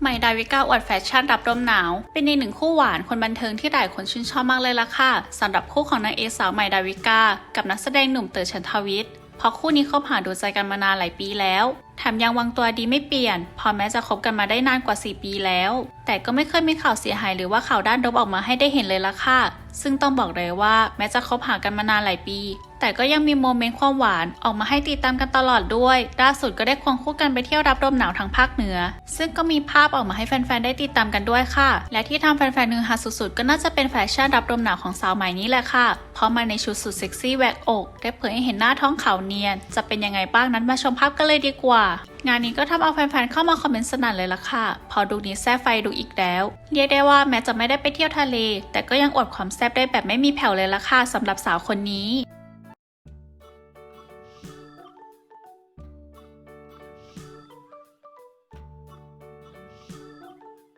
ใหม่ดาวิกาอวดแฟชั่นรับลมหนาว เป็นอีกหนึ่งคู่หวานคนบันเทิงที่หลายคนชื่นชอบมากเลยล่ะค่ะสำหรับคู่ของนางเอกสาวใหม่ดาวิกา กับนักแสดงหนุ่มเต๋อฉันทวิทย์เพราะคู่นี้คบหาดูใจกันมานานหลายปีแล้ว แถมยังวางตัวดีไม่เปลี่ยน พอแม้จะคบกันมาได้นานกว่า 4 ปีแล้ว แต่ก็ไม่เคยมีข่าวเสียหายหรือว่าข่าวด้านลบออกมาให้ได้เห็นเลยละค่ะ ซึ่งต้องบอกเลยว่าแม้จะคบหากันมานานหลายปี แต่ก็ยังมีโมเมนต์ความหวานออกมาให้ติดตามกันตลอดด้วย ล่าสุดก็ได้ควงคู่กันไปเที่ยวรับลมหนาวทางภาคเหนือ ซึ่งก็มีภาพออกมาให้แฟนๆได้ติดตามกันด้วยค่ะ และที่ทำแฟนๆฮือฮาสุดๆ ก็น่าจะเป็นแฟชั่นรับลมหนาวของสาวใหม่นี้แหละค่ะ เพราะมาในชุดสุดเซ็กซี่แหวกอกได้เผยให้เห็นหน้าท้องขาวเนียน จะเป็นยังไงบ้างนั้นมาชมภาพกันเลยดีกว่างานนี้ก็ทำเอาแฟนๆ เข้ามาคอมเมนต์สนั่นเลยล่ะค่ะ พอดูนี้แซ่บไฟดูอีกแล้ว เรียกได้ว่าแม้จะไม่ได้ไปเที่ยวทะเล แต่ก็ยังอดความแซ่บได้แบบไม่มีแผ่วเลยล่ะค่ะสำหรับสาวคนนี้